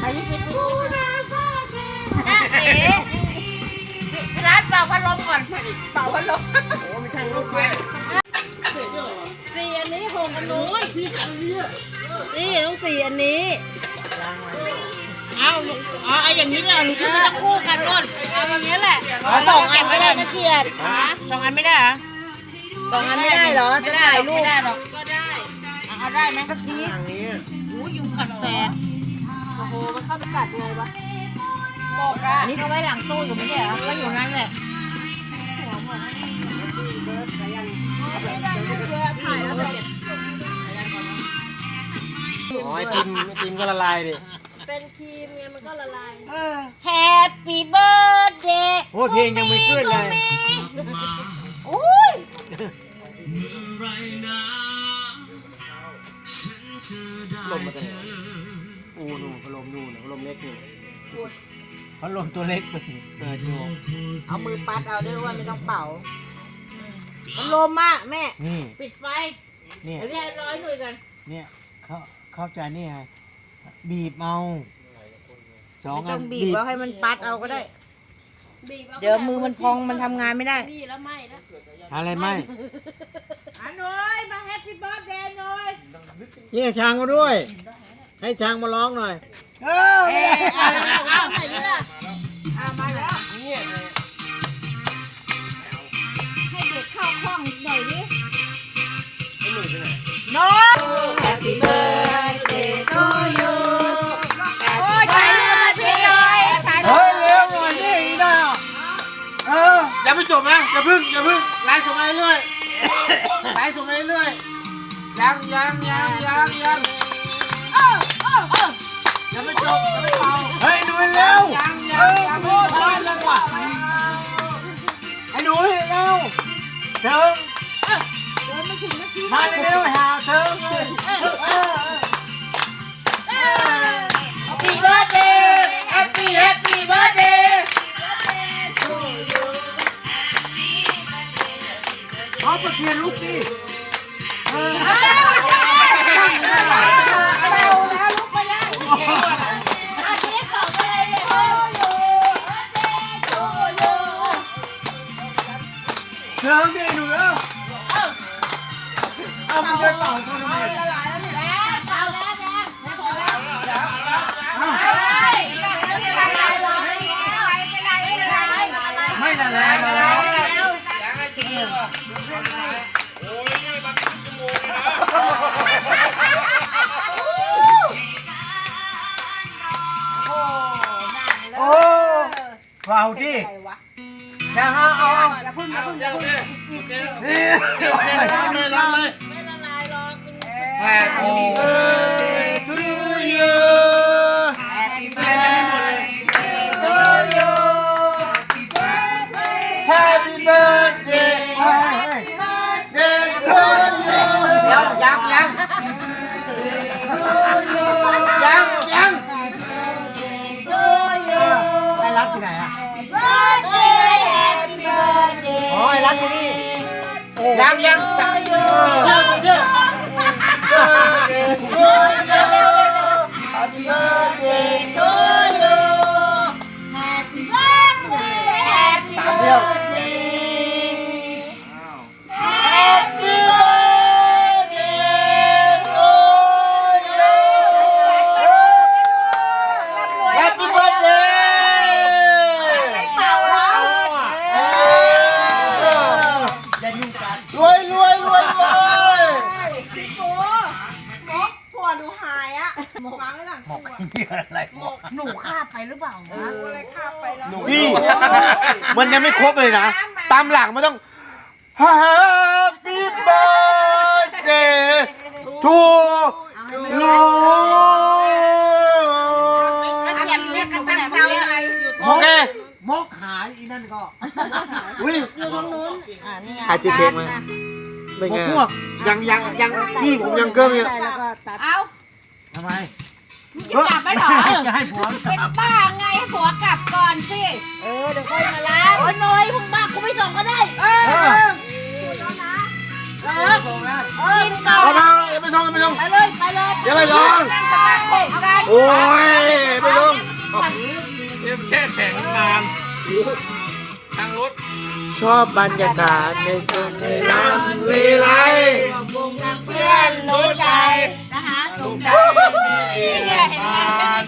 ไปนี่ไปดูจ้าเอ๋พี่รัฐเป่าพัดลมก่อนเป่าพัดลมโอ้ไม่ใช่ไม่ใช่สี่อันนี้หกอันนู้นนี่ต้องสี่อันนี้เอาอ๋อเอาอย่างนี้เลยหรือคือมันจะคู่กันร่นเอาอย่างนี้แหละสองอันไม่ได้นะเกียรติสองอันไม่ได้เหรอสองอันไม่ได้เหรอจะถ่ายรูปไม่ได้ก็ได้เอาได้ไหมสักทีทางนี้หูยุงกัดแสน โอ้โหมันเข้าไปกัดไงวะบอกอะอันนี้เขาไว้หลังตู้อยู่ไม่ใช่เหรอก็อยู่นั่นแหละถ่ายแล้วไปเก็บอ๋อไอติมไอติมก็ละลายดิเป็นครีมไงมันก็ละลายแฮปปี้เบิร์ดเดย์โอ้ยเพลงยังไม่ขึ้นเลยอุ้ยลมมาแต่ อูนูพัดลมนูนพัดลมเล็กนี่พัดลมตัวเล็กเปิดเปิดอยู่เอามือปัดเอาด้วยว่าไม่ต้องเป่ามันลมอะแม่ นี่ ปิดไฟเนี่ยเดี๋ยวเรียกร้อยหน่วยกัน เนี่ยเขาเข้าใจนี่ไงบีบเอาสองไม่อัต้อนงบีบแล้วให้มันปัดเอาก็ได้บีบาเดี๋ยวมือมันพองมันทำงานไม่ได้นี่แล้วไม่แล้วอะไรไม่อันน้อยมาแฮปปี้เบิร์ดเดย์หน่อยเนี่ยช้างมาด้วย ให้ช้างมาร้องหน่อย เออเอาแล้วเอาไหนนี่ละเอามาแล้วให้เด็กเข้าห้องหน่อยดิน้อง Happy birthday to you โอ้ยถ่ายรูปมาพี่หน่อยถ่ายรูเฮ้ปเร็วหน่อยนี่อีดาเอออย่าไปจบนะอย่าพึ่งอย่าพึ่งไล่ส่งไปเรื่อยไล่ส่งไปเรื่อยยังยังยังยังยัง เชิงมาเร็วหาเชิงเลย Happy birthday Happy Happy birthday เอาตะเกียนลุกดิ เป่าดิยังเอาเอาเอาอย่าพึ่งอย่าพึ่งอย่าพึ่งนี่ร้องเลยร้องเลยไม่ละลายหรอกมัน Happy birthday to you ยังยังจับเมันยังไม่ครบเลยนะ ตามหลังมันต้อง Happy birthday to you อันนี้เรียกกันตั้งเตาอะไรโอเคมกขายอีนั่นก็อุ้ยอยู่ตรงนู้นอ่านี่ไงขายชีสเค้กไหมเป็นไงยังยังยังพี่ผมยังเกิมอยู่แล้วก็ตัดเอาทำไม จะกลับไหมเหรอจะให้ผัวเป็นบ้าไงให้ผัวกลับก่อนสิ เออเดี๋ยวค่อยมารับโอ้ยน้อยมึงบ้ากูไม่ส่งก็ได้ เออเออเออกินก่อเอานมาอย่าไปส่งอย่าไปส่งไปเลยไปเลยเดี๋ยวไปลองนั่งสมาธิกันโอ้ยไปส่งเนี่ยมันแช่แข็งนานทางรถชอบบรรยากาศในตอนในลำวิไลเพื่อนรู้ใจนะคะสุขใจ นี่ไงเห็นไหม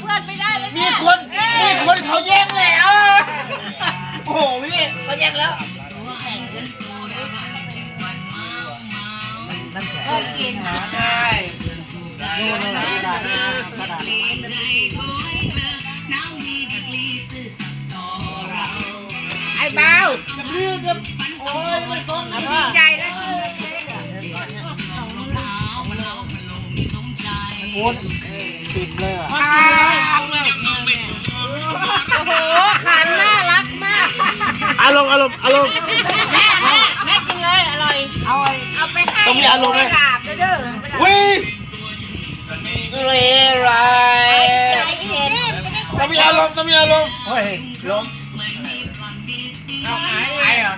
เพื่อนไม่ได้เลยมีคนมีคนเขาแย่งแล้ว โอ้โหพี่เขาแย่งแล้วก็กินใช่ไอ้เบาลือกับโอ้ยมันก็ดีใจแล้วโอน ปิดเลยอะโอ้โหขันน่ารักมาก อารมณ์อารมณ์อารมณ์แม่แม่แม่กินเลยอร่อย เอาเอาไปให้ต้องมีอารมณ์ไหมกราบเด้อวิเรไรใจเห็นต้องมีอารมณ์ต้องมีอารมณ์เฮ้ยล้มเอาหายไปเหรอ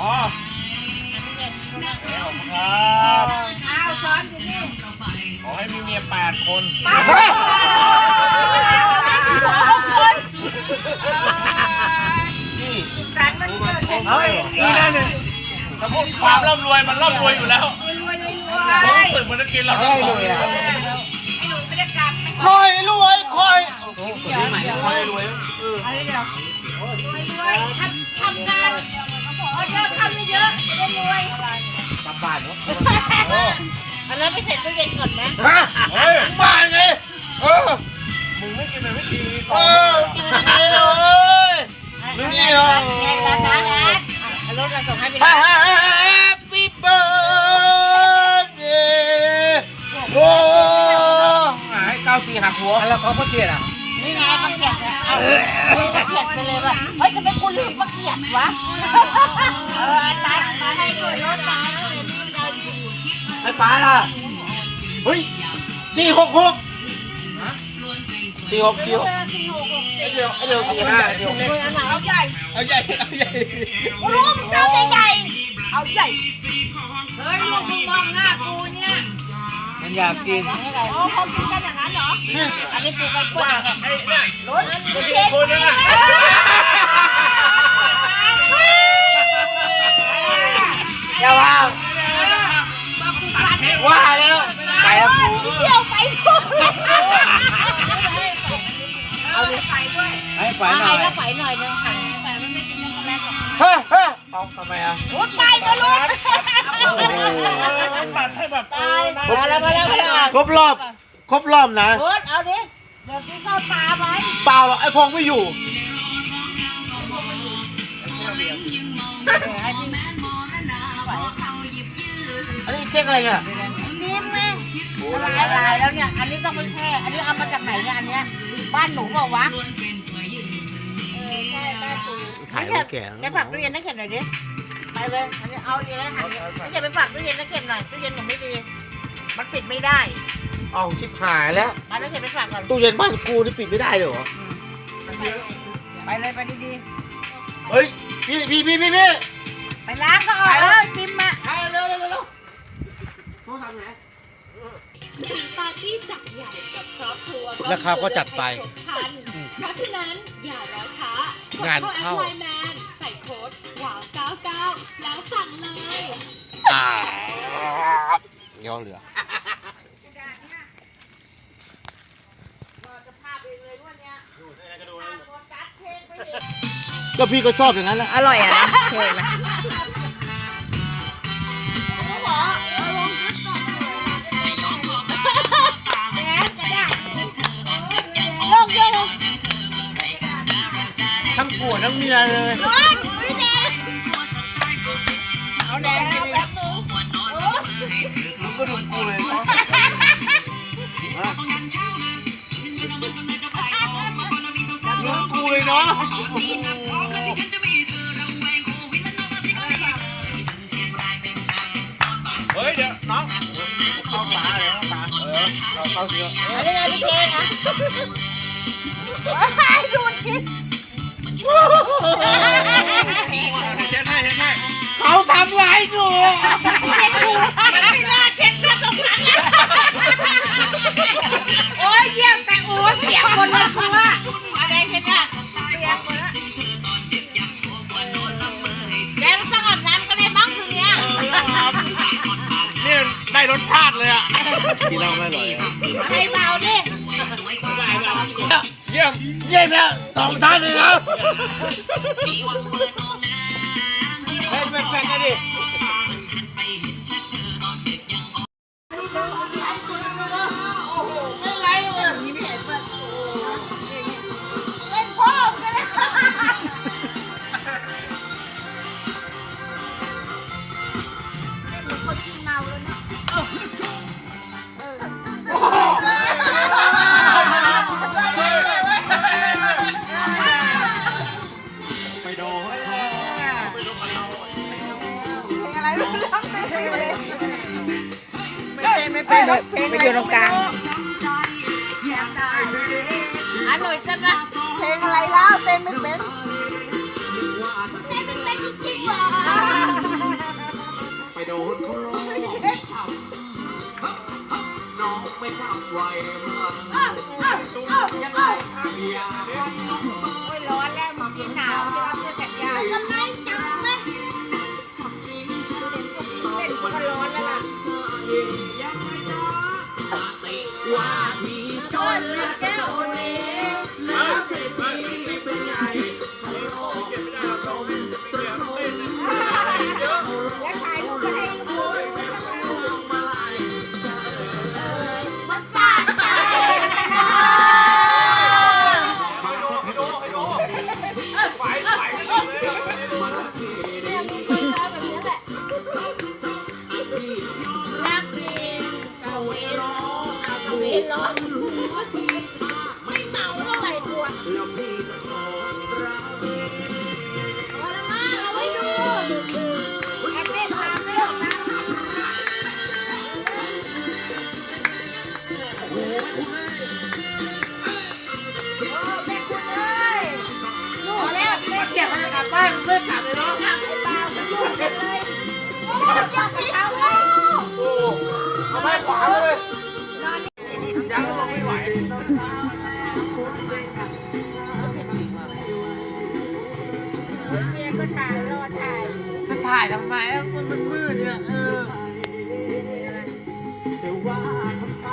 อ๋อครับเอาช้อนอยู่นี่ ขอให้มีเมียแปดคนเฮ้ยนี่สันมันเกิดเป็นเฮ้ยนี่นั่นนี่ถ้าพูดความร่ำรวยมันร่ำรวยอยู่แล้วรวยรวยรผมวยตื่นมาจะกินเราให้รวยอะไอ้หนูไม่ได้กลับไม่คอยรวยคอยใหม่คอยรวยอะไรเดี๋ยวรวยรวยทำทำงานออเดอร์ทำเยอะๆจะได้รวยกลับบ้านเนาะ อันนั้นไปเสร็จตู้เย็นก่อนไหมฮะเฮ้ยบ้านไง เออ มึงไม่กินเลยไม่ดีเออกินดีเลยนี่เหรอไงร้านนะแอดเอารถมาส่งให้ไปฮ่าได้ฮ่า Happy birthday โอ้หายเก้าสี่หักหัว แล้วเขาก็เกลียดอะนี่ไงมาเขียนเอามาเขียนไปเลยว่าเฮ้ยทำไมคุณลืมมาเขียนวะเออตายมาให้ด้วยรถมาแล้วเดี๋ยวนี้เราอยู่ ไอ้ป๋าล่ะเฮ้ยสี่หกหกสี่หกสี่หกไอ้เดียวไอ้เดียวสี่ห้าไอเดียวรวยอันไหนเอาใหญ่เอาใหญ่เอาใหญ่กูรู้มึงจะเอาใหญ่เอาใหญ่เฮ้ยมึงมองหน้ากูเนี่ยมันอยากกินโอ้เขากินกันอย่างนั้นเหรออันนี้กูไปกว่าไอ้เนี่ยรถเด็กคนนึ ไฟด้วยให้ไฟไฟหน่อยก็ไฟหน่อยนึงค่ะไฟมันไม่กินช็อกโกแลตหรอกเฮ้ยเฮ้ยเอาทำไมอะรุดไปก็รุดโอ้โหตัดให้แบบตายมาแล้วมาแล้วมาแล้วครบรอบ ครบรอบนะรุดเอาดิเดี๋ยวกูเข้าตาไว้เปล่าหรอกไอ้พงไม่อยู่อันนี้เค้กอะไรเนี่ยนิ่มแม่ ละลายละลายแล้วเนี่ย อันนี้ต้องไปแช่ อันนี้เอามาจากไหนเนี่ยอันเนี้ย บ้านหนูเปล่าวะเออใช่บ้านกูขายไม่แก่แกฝากตู้เย็นนักเข็นหน่อยดิ ไปเลย อันนี้เอาอีกแล้วค่ะไม่ใช่ไปฝากตู้เย็นนักเข็นหน่อยตู้เย็นหนูไม่ดี มันปิดไม่ได้เอาชิบหายแล้วมานักเข็นไปฝากก่อน ตู้เย็นบ้านกูนี่ปิดไม่ได้เลยเหรอ ไปเลยไปดีเฮ้ย พี่พี่พี่พี่พี่ๆไปล้างก็ออกเออจิ้มมาไปเร็วเร็วเร็วเร็วโทรศัพท์ไหน ปาร์ตี้จัดใหญ่กับครอบครัวราคาก็จัดไปทันเพราะฉะนั้นอย่ารอช้างานเข้าไลน์แมนใส่โค้ดว้าว99แล้วสั่งเลย อ่าเงี้ยเหลือ ก็พี่ก็ชอบอย่างนั้นแหละ อร่อยอะนะเคยไหม ทั้งผัวทั้งเมียเลย เอาแดงเอาแบบหนูมึงก็ดูกูเลยนะโดูกูเลยเนาะเฮ้ยเดี๋ยวน้องเข้าตาเลยเข้าตาเออเข้าเข้าเสือ เอาได้ไงพี่เจนะดูดกิน เขาทำร้ายหนูมันไม่น่าเช็ดเลือดตรงนั้นโอ้ยเยี่ยมแต่โอ้ยเปียกหมดลยคืว่นเนี่ยมดล้แกไม่ต้น้ำก็ได้บ้างถึนี่นี่ได้รสชาติเลยอะกินเหล้าไม่อร่อยอะไรเบาดิ ยี่ยมเยี่ยมแล้วสองท่านเลยนะเฮ้ยแปลกๆกันดิ หน่อยจะมาเพลงอะไรแล้วเต้นไม่เป็นเป็นเป็นจริงๆเหรอไปดูเขาร้องน้องไม่ทำไว้เมื่อยังไงอยากไปลงโอ้ยร้อนแล้วมอกกินหนาวจะเอาเสื้อแขนยาวทำไมจังเลยเต้นก็ร้อนแล้วล่ะว่าที่จนและเจ้าเล่ ไหายทำไมอะมันมันมืดเนี่ยเออแต่ว่าทำไม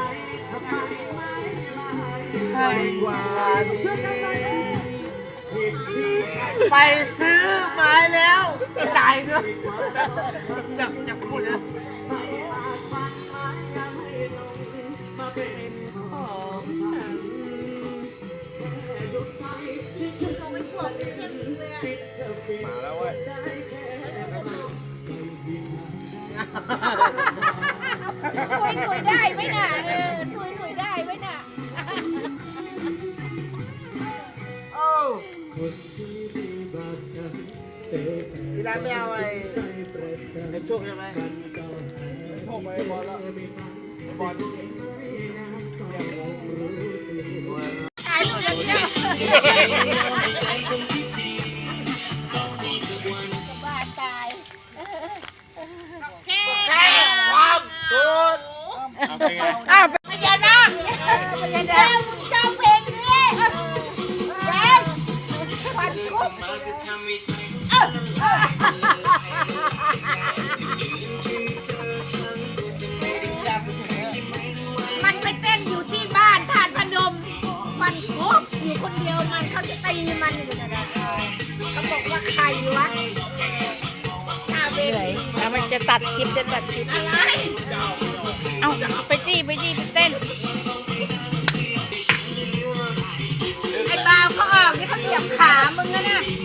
ทำไมไม่ให้กว่าไปซื้อไม้แล้วจ่ายด้วย ช่วยหน่วยได้ไหมน่ะเออช่วยหน่วยได้ไหมน่ะโอ้ทีแรกไม่เอาไอ้ไอ้โชคใช่ไหมพวกไปบอลแล้วบอลถ่ายรูปแล้ว อ้าวพญานาคพญานาคชอบเพลงนี้แดงวันคุกมันไปเต้นอยู่ที่บ้านท่านพนม มันคุกอยู่คนเดียวมันเขาจะตีมันอยู่นะเขาบอกว่าใครวะ จะตัดคลิปจะตัดคลิปเอาไปจี้ไปจี้ไปเต้น ไอ้บ่าวเขาออกนี่เขาเหยียบขามึงนะน่ย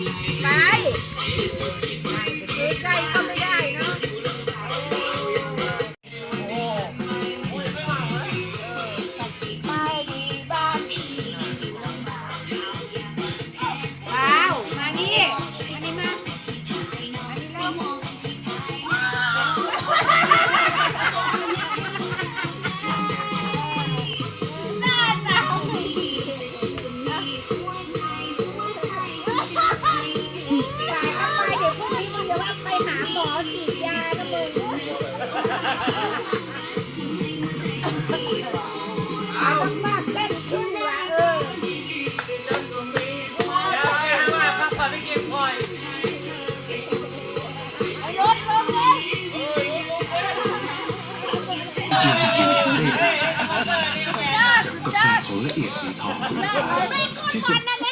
สีท